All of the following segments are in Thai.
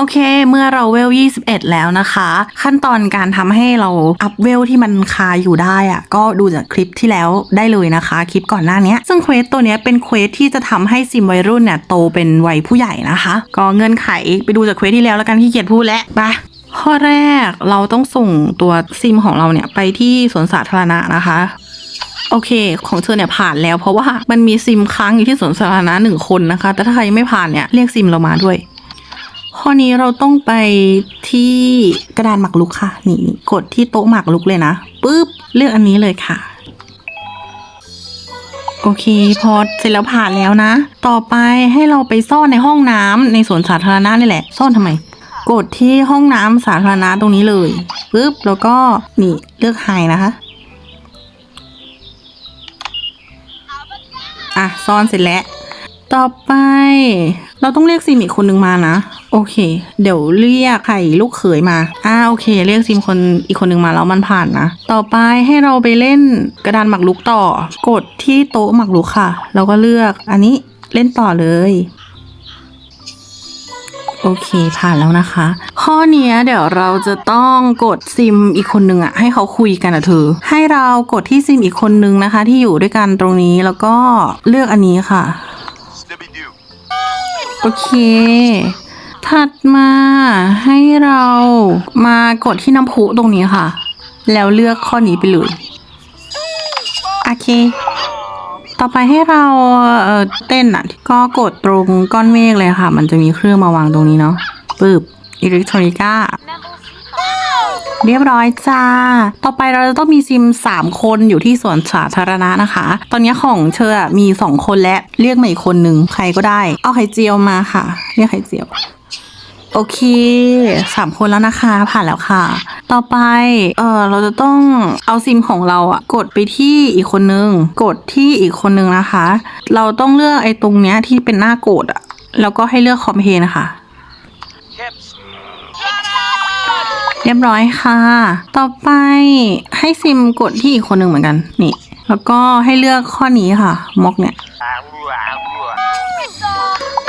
โอเค เมื่อเราเวล 21 แล้วนะคะ ขั้นตอนการทำให้เราอัพเวลที่มันคาอยู่ได้อะก็ดูจากคลิปที่แล้วได้เลยนะคะ คลิปก่อนหน้านี้ ซึ่งเควสตัวนี้เป็นเควสที่จะทำให้ซิมวัยรุ่นเนี่ยโตเป็นวัยผู้ใหญ่นะคะ ก็เงื่อนไขไปดูจากเควสที่แล้วแล้วกันที่เกียจพูดแล้วไปข้อแรกเราต้องส่งตัวซิมของเราเนี่ยไปที่สวนสาธารณะนะคะโอเค ของเธอเนี่ยผ่านแล้วเพราะว่ามันมีซิมค้างอยู่ที่สวนสาธารณะหนึ่งคนนะคะ แต่ถ้าใครยังไม่ผ่านเนี่ยเรียกซิมเรามาด้วย ข้อนี้เราต้องไปที่กระดานหมากรุกค่ะ นี่นี่กดที่โต๊ะหมากรุกเลยนะปุ๊บเลือกอันนี้เลยค่ะ โอเค พอเสร็จแล้วผ่านแล้วนะ ต่อไปให้เราไปซ่อนในห้องน้ำในสวนสาธารณะนี่แหละ ซ่อนทำไม กดที่ห้องน้ำสาธารณะตรงนี้เลยปุ๊บแล้วก็นี่เลือกไฮนะคะอะซ่อนเสร็จแล้ว ต่อไป เราต้องเรียกซิมอีกคนนึงมานะ โอเค เดี๋ยวเรียกไข่ลูกเขยมาอ่าโอเค เรียกซิมคนอีกคนนึงมาแล้วมันผ่านนะ ต่อไปให้เราไปเล่นกระดานหมากรุกต่อ กดที่โต๊ะหมากรุกค่ะ แล้วก็เลือกอันนี้เล่นต่อเลยโอเคผ่านแล้วนะคะ ข้อนี้เดี๋ยวเราจะต้องกดซิมอีกคนนึงอะให้เขาคุยกันอะเธอให้เรากดที่ซิมอีกคนนึงนะคะ ที่อยู่ด้วยกันตรงนี้แล้วก็เลือกอันนี้ค่ะ โอเค ถัดมาให้เรามากดที่น้ำพุตรงนี้ค่ะ แล้วเลือกข้อนี้ไปเลยโอเค ต่อไปให้เราเเต้นอะ ก็กดตรงก้อนเมฆเลยค่ะ มันจะมีเครื่องมาวางตรงนี้เนาะปึ๊บอิเล็กทรอนิก้า เรียบร้อยจ้า ต่อไปเราจะต้องมีซิม 3 คนอยู่ที่สวนสาธารณะนะคะ ตอนนี้ของเชอมี 2 คนและเรียกมาอีกคนหนึ่งใครก็ได้ เอาไข่เจียวมาค่ะ เรียกไข่เจียวโอเคสามคนแล้วนะคะ ผ่านแล้วค่ะ ต่อไป เออเราจะต้องเอาซิมของเราอะกดไปที่อีกคนนึง กดที่อีกคนนึงนะคะ เราต้องเลือกไอ้ตรงเนี้ยที่เป็นหน้าโกดอะแล้วก็ให้เลือกคอมเพลย์นะคะ เรียบร้อยค่ะ ต่อไปให้ซิมกดที่อีกคนหนึ่งเหมือนกัน นี่ แล้วก็ให้เลือกข้อนี้ค่ะ มกเนี่ย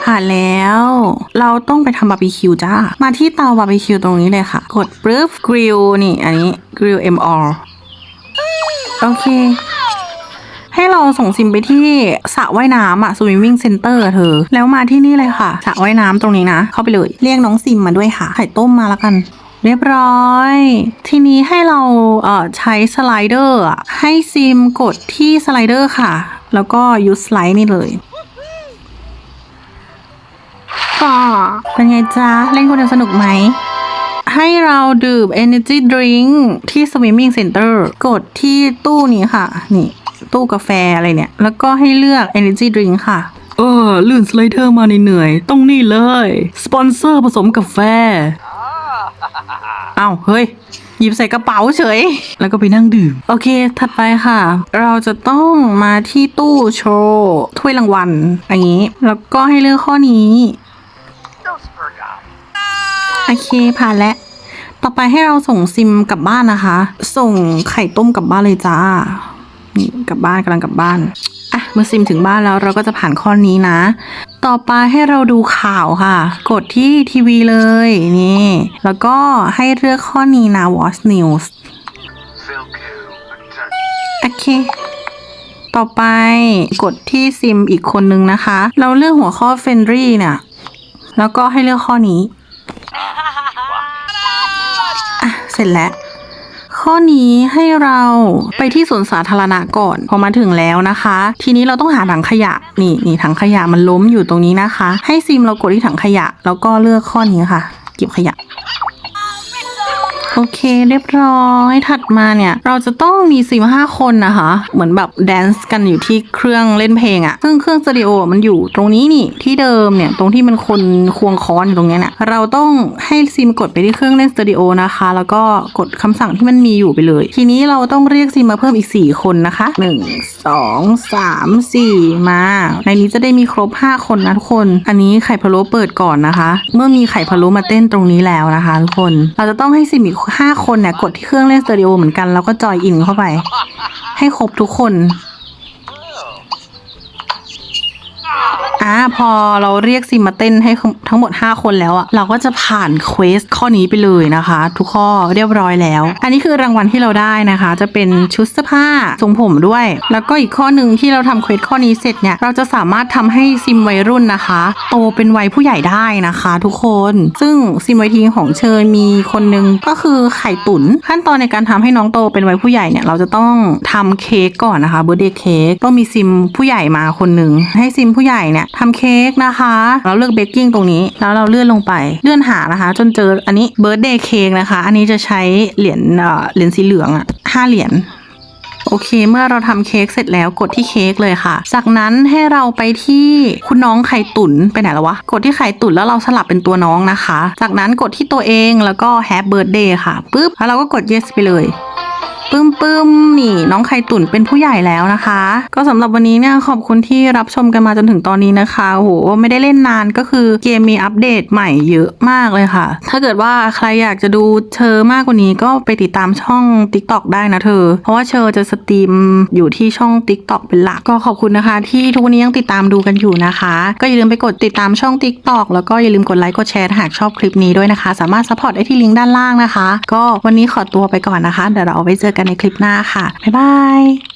ผ่านแล้ว เราต้องไปทำบาร์บีคิวจ้า มาที่เตาบาร์บีคิวตรงนี้เลยค่ะ กดปึ๊บกริลนี่ อันนี้กริล MR โอเคให้เราส่งซิมไปที่สระว่ายน้ำอะ swimming center อะเธอ แล้วมาที่นี่เลยค่ะสระว่ายน้ำตรงนี้นะ เข้าไปเลย เรียกน้องซิมมาด้วยค่ะ ไข่ต้มมาแล้วกัน เรียบร้อย ทีนี้ให้เราเอ่อใช้สไลเดอร์ให้ซิมกดที่สไลเดอร์ค่ะ แล้วก็ยูสไลด์นี่เลยก็เป็นไงจ๊ะ เล่นคนเดียวสนุกไหม ให้เราดื่ม Energy Drink ที่ Swimming Center กดที่ตู้นี้ค่ะ นี่ ตู้กาแฟอะไรเนี่ย แล้วก็ให้เลือก Energy Drink ค่ะเออลื่นสไลเดอร์มาเหนื่อย ต้องนี่เลย สปอนเซอร์ผสมกาแฟ อ้าเฮ้ยหยิบใส่กระเป๋าเฉย แล้วก็ไปนั่งดื่ม โอเค ถัดไปค่ะ เราจะต้องมาที่ตู้โชว์ถ้วยรางวัลอย่างนี้ แล้วก็ให้เลือกข้อนี้ โอเค ผ่านแล้ว ต่อไปให้เราส่งซิมกลับบ้านนะคะ ส่งไข่ต้มกลับบ้านเลยจ้า นี่กลับบ้านกำลังกลับบ้าน อะ เมื่อซิมถึงบ้านแล้วเราก็จะผ่านข้อนี้นะ ต่อไปให้เราดูข่าวค่ะ กดที่ทีวีเลยนี่ แล้วก็ให้เลือกข้อนี้นะ Watch News Feel cool. โอเค ต่อไปกดที่ซิมอีกคนนึงนะคะ เราเลือกหัวข้อ f r น e รี่เนี่ย แล้วก็ให้เลือกข้อนี้อะเสร็จแล้ว ข้อนี้ให้เราไปที่สวนสาธารณะก่อน พอมาถึงแล้วนะคะ ทีนี้เราต้องหาถังขยะ นี่นี่ถังขยะมันล้มอยู่ตรงนี้นะคะ ให้ซิมเรากดที่ถังขยะ แล้วก็เลือกข้อนี้ค่ะ เก็บขยะ โอเคเรียบร้อยถัดมาเนี่ย เราจะต้องมีสี่ห้าคนนะคะ เหมือนแบบแดนซ์กันอยู่ที่เครื่องเล่นเพลงอะซึ่งเครื่องสตูดิโอมันอยู่ตรงนี้นี่ที่เดิมเนี่ยตรงที่มันคนควงค้อนอยู่ตรงเนี้ยเนี่ยเราต้องให้ซิมกดไปที่เครื่องเล่นสตูดิโอนะคะ แล้วก็กดคำสั่งที่มันมีอยู่ไปเลย ทีนี้เราต้องเรียกซิมมาเพิ่มอีก 4 คนนะคะ 1 2 3 4 มา ในนี้จะได้มีครบ 5 คนนะทุกคน อันนี้ไข่พะโล้เปิดก่อนนะคะ เมื่อมีไข่พะโล้มาเต้นตรงนี้แล้วนะคะทุกคน เราจะต้องให้ซิมอีก5 คนเนี่ยกดที่เครื่องเล่นสตูดิโอเหมือนกันแล้วก็จอยอินเข้าไป ให้ครบทุกคน อ่าพอเราเรียกซิมมาเต้นให้ทั้งหมด 5 คนแล้วอะเราก็จะผ่านเควสข้อนี้ไปเลยนะคะ ทุกข้อเรียบร้อยแล้ว อันนี้คือรางวัลที่เราได้นะคะ จะเป็นชุดเสื้อผ้าทรงผมด้วย แล้วก็อีกข้อหนึ่งที่เราทำเควสข้อนี้เสร็จเนี่ยเราจะสามารถทำให้ซิมวัยรุ่นนะคะ โตเป็นวัยผู้ใหญ่ได้นะคะ ทุกคน ซึ่งซิมวัยทีของเชิญมีคนหนึ่งก็คือไข่ตุนขั้นตอนในการทำให้น้องโตเป็นวัยผู้ใหญ่เนี่ยเราจะต้องทำเค้กก่อนนะคะเบ r ร์เดย์เค้กต้องมีซิมผู้ใหญ่มาคนหนึ่งให้ซิมผู้ใหญ่เนี่ยทำเค้กนะคะ เราเลือกเบกกิ้งตรงนี้ แล้วเราเลื่อนลงไป เลื่อนหานะคะ จนเจออันนี้เบ r ร์ d เดย์เค้กนะคะ อันนี้จะใช้เหรียญเอ่อเหรียญสีเหลืองอะห้าเหรียญโอเค เมื่อเราทำเค้กเสร็จแล้วกดที่เค้กเลยค่ะ จากนั้นให้เราไปที่คุณน้องไข่ตุ๋นไปไหนแล้ววะ กดที่ไข่ตุ๋นแล้วเราสลับเป็นตัวน้องนะคะ จากนั้นกดที่ตัวเองแล้วก็ Happy Birthday ค่ะปุ๊บ แล้วเราก็กด yes ไปเลย ปึ้มปึ้มนี่น้องไข่ตุ๋นเป็นผู้ใหญ่แล้วนะคะ ก็สำหรับวันนี้เนี่ยขอบคุณที่รับชมกันมาจนถึงตอนนี้นะคะโหไม่ได้เล่นนานก็คือเกมมีอัปเดตใหม่เยอะมากเลยค่ะ ถ้าเกิดว่าใครอยากจะดูเชอมากกว่านี้ก็ไปติดตามช่อง TikTok ได้นะเธอ เพราะว่าเชอจะสตรีมอยู่ที่ช่อง TikTok เป็นหลักก็ขอบคุณนะคะ ที่ทุกวันนี้ยังติดตามดูกันอยู่นะคะ ก็อย่าลืมไปกดติดตามช่อง TikTok แล้วก็อย่าลืมกดไลค์กดแชร์หากชอบคลิปนี้ด้วยนะคะ สามารถซัพพอร์ตได้ที่ลิงก์ด้านล่างนะคะ ก็วันนี้ขอตัวไปก่อนนะคะเดี๋ยวเราเอาไว้เจอกันในคลิปหน้าค่ะ บ๊ายบาย